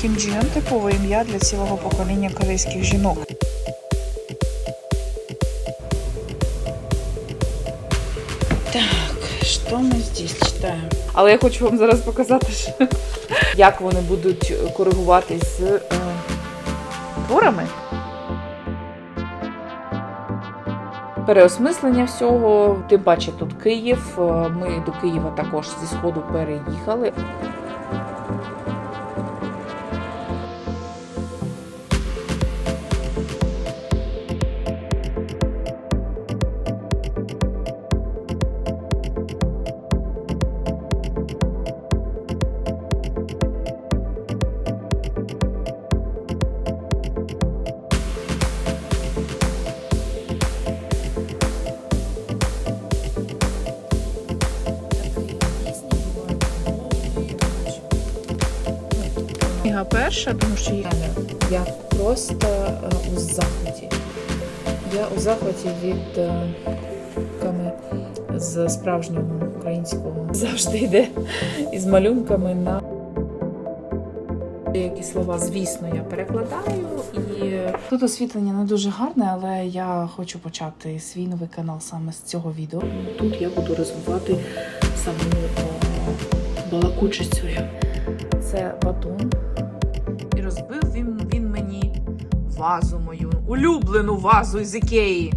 Кім Джін Ын – типове ім'я для цілого покоління корейських жінок. Так, що ми здесь читаємо? Але я хочу вам зараз показати, що, як вони будуть коригуватись з е, творами. Переосмислення всього. Тим паче тут Київ. Е, Ми до Києва також зі сходу переїхали. Книга перша, тому що я, я просто е, у захваті. Я у захваті від е, ками з справжнього українського завжди йде із малюнками на деякі слова, звісно, я перекладаю. І тут освітлення не дуже гарне, але я хочу почати свій новий канал саме з цього відео. Тут я буду розвивати саму е, балакучість свою. Це батон. вазу мою, улюблену вазу з Ікеї.